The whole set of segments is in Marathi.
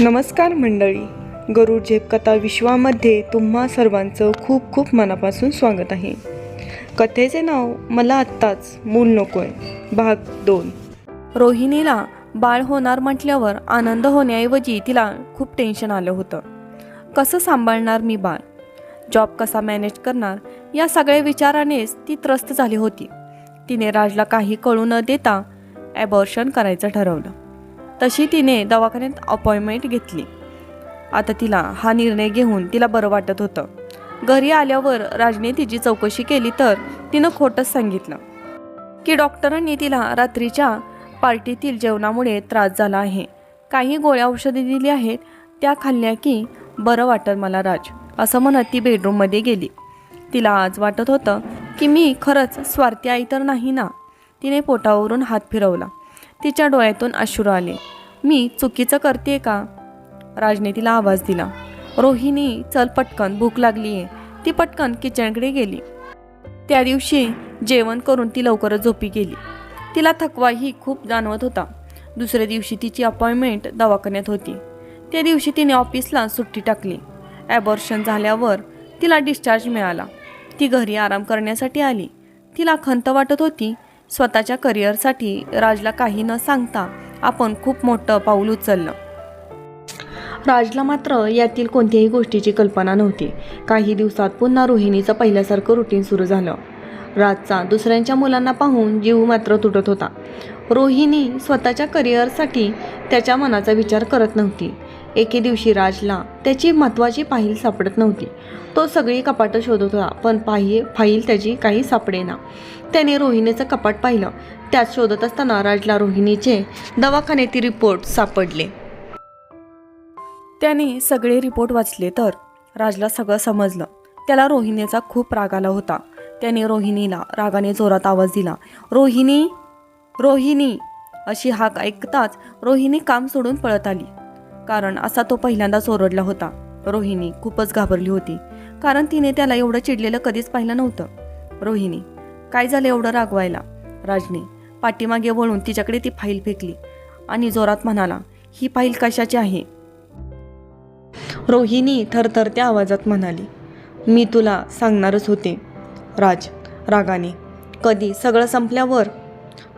नमस्कार मंडळी. गरुड झेपकथा विश्वामध्ये तुम्हा सर्वांचं खूप खूप मनापासून स्वागत आहे. कथेचे नाव मला आत्ताच मूल नकोय. भाग दोन. रोहिणीला बाळ होणार म्हटल्यावर आनंद होण्याऐवजी तिला खूप टेन्शन आलं होतं. कसं सांभाळणार मी बाळ? जॉब कसा मॅनेज करणार? या सगळ्या विचारानेच ती त्रस्त झाली होती. तिने राजला काही कळू न देता ॲबॉर्शन करायचं ठरवलं. तशी तिने दवाखान्यात अपॉइंटमेंट घेतली. आता तिला हा निर्णय घेऊन तिला बरं वाटत होतं. घरी आल्यावर राजने तिची चौकशी केली तर तिनं खोटंच सांगितलं. की डॉक्टरांनी तिला रात्रीच्या पार्टीतील जेवणामुळे त्रास झाला आहे. काही गोळ्या औषधे दिली आहेत त्या खाल्ल्या की बरं वाटत मला राज असं म्हणत ती बेडरूममध्ये गेली. तिला आज वाटत होतं की मी खरंच स्वार्थी आई तर नाही ना? तिने पोटावरून हात फिरवला. तिच्या डोळ्यातून अश्रू आले. मी चुकीचं करते का? राजने तिला आवाज दिला. रोहिणी चल पटकन भूक लागली आहे ती पटकन किचनकडे गेली. त्या दिवशी जेवण करून ती लवकरच झोपी गेली. तिला थकवाही खूप जाणवत होता. दुसऱ्या दिवशी तिची अपॉइंटमेंट दवाखान्यात होती. त्या दिवशी तिने ऑफिसला सुट्टी टाकली. ॲबॉर्शन झाल्यावर तिला डिस्चार्ज मिळाला. ती घरी आराम करण्यासाठी आली. तिला खंत वाटत होती स्वतःच्या करिअरसाठी राजला काही न सांगता आपण खूप मोठं पाऊल उचललं. राजला मात्र यातील कोणत्याही गोष्टीची कल्पना नव्हती. काही दिवसात पुन्हा रोहिणीचं पहिल्यासारखं रुटीन सुरू झालं. राजचा दुसऱ्यांच्या मुलांना पाहून जीव मात्र तुटत होता. रोहिणी स्वतःच्या करिअरसाठी त्याच्या मनाचा विचार करत नव्हती. एके दिवशी राजला त्याची महत्त्वाची पाहिल सापडत नव्हती. तो सगळी कपाटं शोधत होता पण पाही फाईल त्याची काही सापडेना. त्याने रोहिणीचं कपाट पाहिलं. त्यात शोधत असताना राजला रोहिणीचे दवाखान्यातील रिपोर्ट सापडले. त्याने सगळे रिपोर्ट वाचले तर राजला सगळं समजलं. त्याला रोहिणीचा खूप राग आला होता. त्याने रोहिणीला रागाने जोरात आवाज दिला. रोहिणी रोहिणी अशी हाक ऐकताच रोहिणी काम सोडून पळत आली. कारण असा तो पहिल्यांदाच ओरडला होता. रोहिणी खूपच घाबरली होती. कारण तिने त्याला एवढं चिडलेलं कधीच पाहिलं नव्हतं. रोहिणी काय झालं एवढं रागवायला? राजने पाठीमागे वळून तिच्याकडे ती फाईल फेकली आणि जोरात म्हणाला ही फाईल कशाची आहे? रोहिणी थरथरत्या आवाजात म्हणाली मी तुला सांगणारच होते. राज रागाने कधी? सगळं संपल्यावर?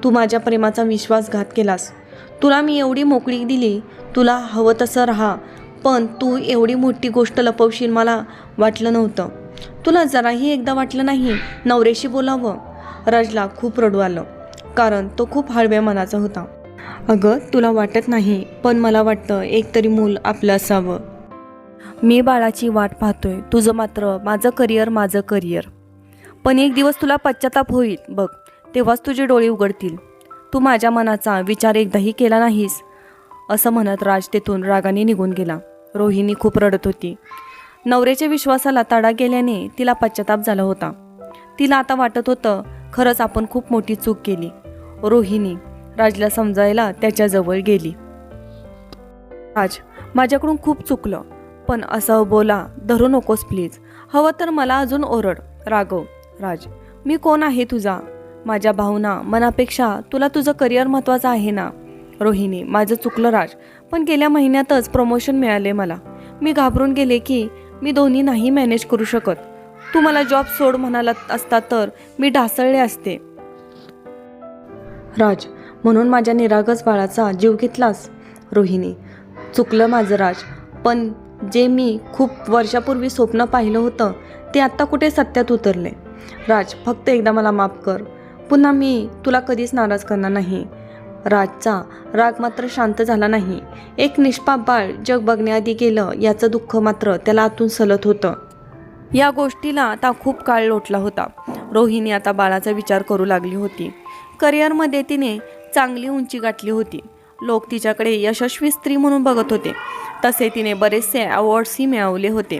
तू माझ्या प्रेमाचा विश्वासघात केलास. तुला मी एवढी मोकळी दिली तुला हवं तसं राहा पण तू एवढी मोठी गोष्ट लपवशील मला वाटलं नव्हतं. तुला जराही एकदा वाटलं नाही नवरेशी बोलावं? राजला खूप रडू आलं कारण तो खूप हळव्या मनाचा होता. अगं तुला वाटत नाही पण मला वाटतं एक तरी मूल आपलं असावं. मी बाळाची वाट पाहतोय. तुझं मात्र माझं करिअर माझं करिअर. पण एक दिवस तुला पश्चाताप होईल बघ. तेव्हाच तुझे डोळे उघडतील. तू माझ्या मनाचा विचार एकदाही केला नाहीस असं म्हणत राज तेथून रागाने निघून गेला. रोहिणी खूप रडत होती. नवऱ्याच्या विश्वासाला तडा गेल्याने तिला पश्चाताप झाला होता. तिला आता वाटत होतं खरंच आपण खूप मोठी चूक केली. रोहिणी राजला समजायला त्याच्याजवळ गेली. राज माझ्याकडून खूप चुकलं. पण असं बोला धरू नकोस प्लीज हवं तर मला अजून ओरड. रागव राज मी कोण आहे तुझा? माझ्या भावना मनापेक्षा तुला तुझं करिअर महत्त्वाचं आहे ना? रोहिणी माझं चुकलं राज पण गेल्या महिन्यातच प्रमोशन मिळाले मला. मी घाबरून गेले की मी दोन्ही नाही मॅनेज करू शकत. तू मला जॉब सोड म्हणाला असता तर मी ढासळले असते. राज म्हणून माझ्या निरागस बाळाचा जीव घेतलास? रोहिणी चुकलं माझं राज पण जे मी खूप वर्षापूर्वी स्वप्न पाहिलं होतं ते आत्ता कुठे सत्यात उतरले? राज फक्त एकदा मला माफ कर. पुन्हा मी तुला कधीच नाराज करणार नाही. राजचा राग मात्र शांत झाला नाही. एक निष्पाप बाळ जग बघण्याआधी गेलं याचं दुःख मात्र त्याला आतून सलत होतं. या गोष्टीला आता खूप काळ लोटला होता. रोहिणी आता बाळाचा विचार करू लागली होती. करिअरमध्ये तिने चांगली उंची गाठली होती. लोक तिच्याकडे यशस्वी स्त्री म्हणून बघत होते. तसे तिने बरेचसे अवॉर्ड्सही मिळवले होते.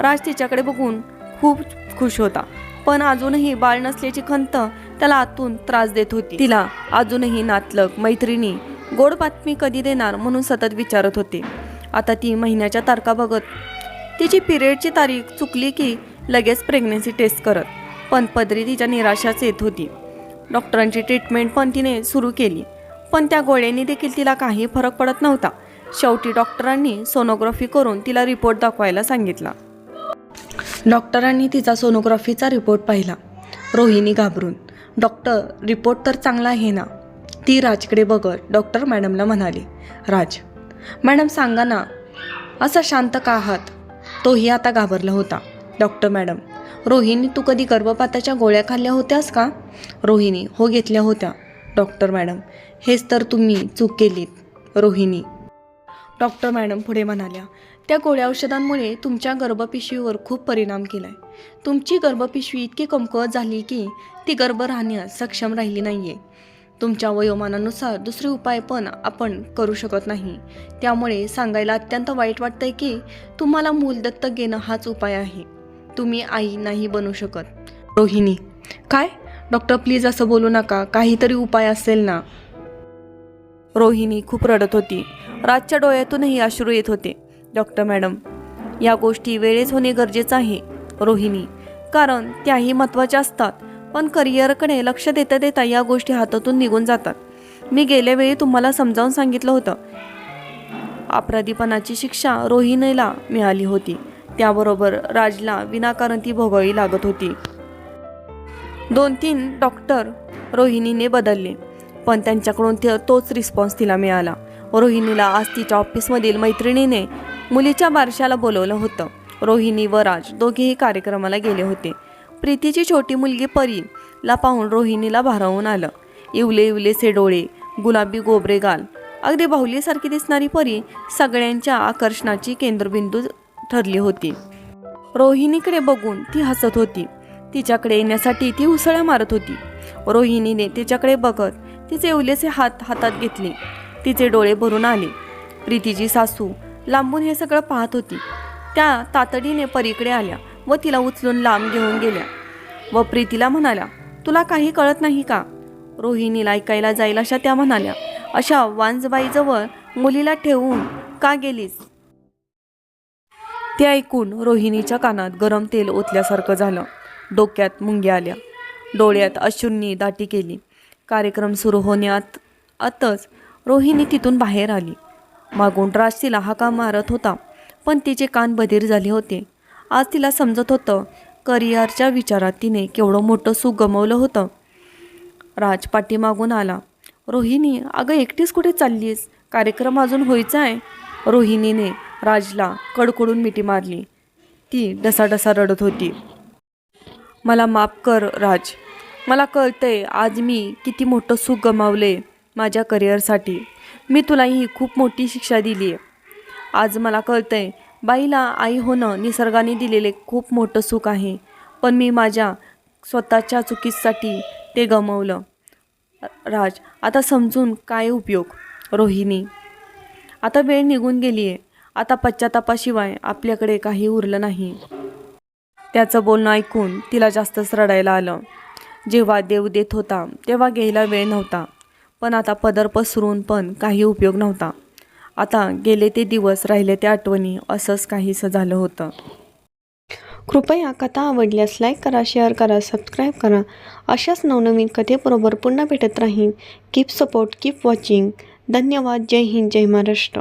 राज तिच्याकडे बघून खूप खुश होता. पण अजूनही बाळ नसल्याची खंत त्याला आतून त्रास देत होती. तिला अजूनही नातलग मैत्रिणी गोड बातमी कधी देणार म्हणून सतत विचारत होते. आता ती महिन्याच्या तारखा बघत तिची पिरियडची तारीख चुकली की लगेच प्रेग्नन्सी टेस्ट करत पण पदरी तिच्या निराशाच येत होती. डॉक्टरांची ट्रीटमेंट पण तिने सुरू केली पण त्या गोळ्यांनी देखील तिला काही फरक पडत नव्हता. शेवटी डॉक्टरांनी सोनोग्राफी करून तिला रिपोर्ट दाखवायला सांगितला. डॉक्टरांनी तिचा सोनोग्राफीचा रिपोर्ट पाहिला. रोहिणी घाबरून डॉक्टर रिपोर्ट तर चांगला आहे ना? ती राजकडे बघत डॉक्टर मॅडमला म्हणाली राज मॅडम सांगा ना असं शांत का आहात? तोही आता घाबरला होता. डॉक्टर मॅडम रोहिणी तू कधी गर्भपाताच्या गोळ्या खाल्ल्या होत्यास का? रोहिणी हो घेतल्या होत्या. डॉक्टर मॅडम हेच तर तुम्ही चूक केलीत रोहिणी. डॉक्टर मॅडम पुढे म्हणाल्या त्या गोळ्या औषधांमुळे तुमच्या गर्भपिशवीवर खूप परिणाम केला आहे तुमची गर्भपिशवी इतकी कमकुवत झाली की ती गर्भ राहण्यास सक्षम राहिली नाही आहे तुमच्या वयोमानानुसार दुसरे उपाय पण आपण करू शकत नाही. त्यामुळे सांगायला अत्यंत वाईट वाटतंय की तुम्हाला मूल दत्तक घेणं हाच उपाय आहे. तुम्ही आई नाही बनू शकत. रोहिणी. काय? डॉक्टर प्लीज असं बोलू नका. काहीतरी उपाय असेल ना? रोहिणी खूप रडत होती. राजच्या डोळ्यातूनही अश्रू येत होते. डॉक्टर मॅडम या गोष्टी वेळेच होणे गरजेचं आहे रोहिणी. कारण त्याही महत्त्वाच्या असतात पण करिअरकडे लक्ष देता देता या गोष्टी हातातून निघून जातात. मी गेल्या वेळी तुम्हाला समजावून सांगितलं होतं. अपराधीपणाची शिक्षा रोहिणीला मिळाली होती. त्याबरोबर राजला विनाकारण ती भोगावी लागत होती. दोन तीन डॉक्टर रोहिणीने बदलले पण त्यांच्याकडून ते तोच रिस्पॉन्स तिला मिळाला. रोहिणीला आज तिच्या ऑफिसमधील मैत्रिणीने मुलीच्या बारशाला बोलवलं होतं. रोहिणी व राज दोघेही कार्यक्रमाला गेले होते. प्रीतीची छोटी मुलगी परीला पाहून रोहिणीला भारावून आलं. इवले इवलेसे डोळे गुलाबी गोबरे गाल अगदी बाहुलीसारखी दिसणारी परी सगळ्यांच्या आकर्षणाची केंद्रबिंदू ठरली होती. रोहिणीकडे बघून ती हसत होती. तिच्याकडे येण्यासाठी ती उसळ्या मारत होती. रोहिणीने तिच्याकडे बघत तिचे उलेसे हात हातात घेतले. तिचे डोळे भरून आले. प्रीतीची सासू लांबून हे सगळं पाहत होती. त्या तातडीने परीकडे आल्या व तिला उचलून लांब घेऊन गेल्या. व प्रीतीला म्हणाल्या तुला काही कळत नाही का? रोहिणीला ऐकायला जाईल अशा त्या म्हणाल्या अशा वांजबाईजवळ मुलीला ठेवून का गेलीस? ते ऐकून रोहिणीच्या कानात गरम तेल ओतल्यासारखं झालं. डोक्यात मुंग्या आल्या. डोळ्यात अश्रूंनी दाटी केली. कार्यक्रम सुरू होण्यात आतच रोहिणी तिथून बाहेर आली. मागून राज तिला हाका मारत होता पण तिचे कान बधीर झाले होते. आज तिला समजत होतं करिअरच्या विचारात तिने केवढं मोठं सुख गमवलं होतं. राज पाठीमागून आला. रोहिणी अगं एकटीच कुठे चाललीस? कार्यक्रम अजून व्हायचा आहे. रोहिणीने राजला कडकडून मिठी मारली. ती डसाडसा रडत होती. मला माफ कर राज. मला कळतंय आज मी किती मोठं सुख गमावले माझ्या करिअरसाठी. मी तुला ही खूप मोठी शिक्षा दिली आहे. आज मला कळतं आहे बाईला आई होणं निसर्गाने दिलेले खूप मोठं सुख आहे. पण मी माझ्या स्वतःच्या चुकीसाठी ते गमवलं. राज आता समजून काय उपयोग? रोहिणी आता वेळ निघून गेली आहे आता पश्चातापाशिवाय आपल्याकडे काही उरलं नाही. त्याचं बोलणं ऐकून तिला जास्तच रडायला आलं. जेव्हा देव देत होता तेव्हा घ्यायला वेळ नव्हता. पण आता पदर पसरून पण काही उपयोग नव्हता. आता गेले ते दिवस राहिले ते आठवणी असंच काहीसं झालं होतं. कृपया कथा आवडल्यास लाईक करा शेअर करा सबस्क्राईब करा. अशाच नवनवीन कथेबरोबर पुन्हा भेटत राहीन. कीप सपोर्ट कीप वॉचिंग धन्यवाद. जय हिंद जय महाराष्ट्र.